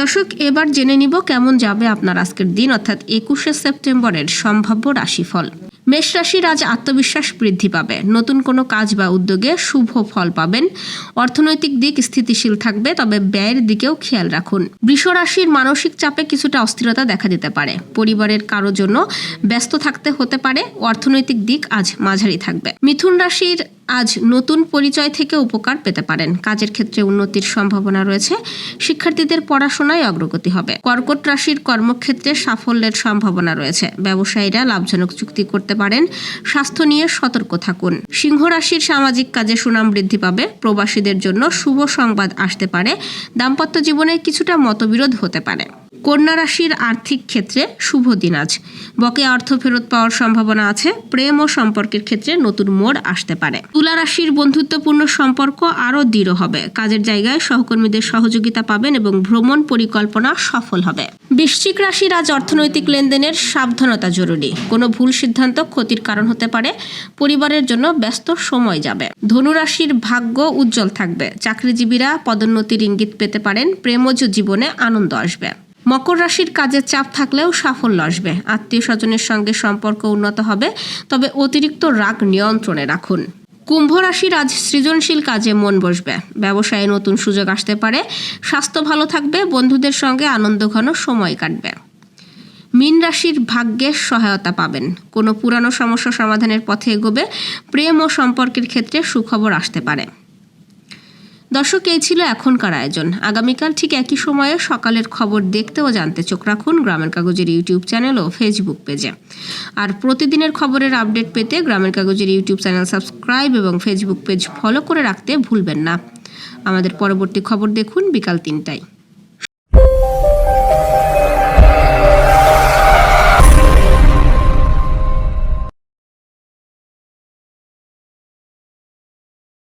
দর্শক, এবার জেনে নিব কেমন যাবে আপনার আজকের দিন, অর্থাৎ একুশে সেপ্টেম্বরের সম্ভাব্য রাশিফল। মেষ রাশির আজ আত্মবিশ্বাস বৃদ্ধি পাবে। নতুন কোনো কাজ বা উদ্যোগে শুভ ফল পাবেন। অর্থনৈতিক দিক স্থিতিশীল থাকবে, তবে ব্যয়ের দিকেও খেয়াল রাখুন। বৃষ রাশির মানসিক চাপে কিছুটা অস্থিরতা দেখা দিতে পারে। পরিবারের কারও জন্য ব্যস্ত থাকতে হতে পারে। অর্থনৈতিক দিক আজ মাঝারি থাকবে। মিথুন রাশির আজ নতুন পরিচয় থেকে উপকার পেতে পারেন। কাজের ক্ষেত্রে উন্নতির সম্ভাবনা রয়েছে। শিক্ষার্থীদের পড়াশোনায় অগ্রগতি হবে। কর্কট রাশির কর্মক্ষেত্রে সাফল্যের সম্ভাবনা রয়েছে। ব্যবসায়ীরা লাভজনক চুক্তি করতে পারেন। স্বাস্থ্য নিয়ে সতর্ক থাকুন। সিংহ রাশির সামাজিক কাজে সুনাম বৃদ্ধি পাবে। প্রবাসীদের জন্য শুভ সংবাদ আসতে পারে। দাম্পত্য জীবনে কিছুটা মতবিরোধ হতে পারে। কন্যা রাশির আর্থিক ক্ষেত্রে শুভ দিন আজ। বকেয়া অর্থ ফেরত পাওয়ার সম্ভাবনা আছে। প্রেম ও সম্পর্কের ক্ষেত্রে নতুন মোড় আসতে পারে। তুলা রাশির বন্ধুত্বপূর্ণ সম্পর্ক আরও দৃঢ় হবে। কাজের জায়গায় সহকর্মীদের সহযোগিতা পাবেন এবং ভ্রমণ পরিকল্পনা সফল হবে। বৃশ্চিক রাশির আজ অর্থনৈতিক লেনদেনের সাবধানতা জরুরি। কোনো ভুল সিদ্ধান্ত ক্ষতির কারণ হতে পারে। পরিবারের জন্য ব্যস্ত সময় যাবে। ধনু রাশির ভাগ্য উজ্জ্বল থাকবে। চাকরিজীবীরা পদোন্নতির ইঙ্গিত পেতে পারেন। প্রেমজ জীবনে আনন্দ আসবে। মকর রাশির কাজের চাপ থাকলেও সাফল্য আসবে। আত্মীয় স্বজনের সঙ্গে সম্পর্ক উন্নত হবে, তবে অতিরিক্ত রাগ নিয়ন্ত্রণে রাখুন। কুম্ভ রাশির আজ সৃজনশীল কাজে মন বসবে। ব্যবসায়ে নতুন সুযোগ আসতে পারে, স্বাস্থ্য ভালো থাকবে, বন্ধুদের সঙ্গে আনন্দ ঘন সময় কাটবে। মীন রাশির ভাগ্যের সহায়তা পাবেন। কোনো পুরানো সমস্যা সমাধানের পথে এগোবে, প্রেম ও সম্পর্কের ক্ষেত্রে সুখবর আসতে পারে। দর্শক, এই ছিল এখনকার আয়োজন। আগামীকাল ঠিক একই সময়ে সকালের খবর দেখতে ও জানতে চোখ রাখুন গ্রামের কাগজের ইউটিউব চ্যানেল ও ফেসবুক পেজে। আর প্রতিদিনের খবরের আপডেট পেতে গ্রামের কাগজের ইউটিউব চ্যানেল সাবস্ক্রাইব এবং ফেসবুক পেজ ফলো করে রাখতে ভুলবেন না। আমাদের পরবর্তী খবর দেখুন বিকাল তিনটায়।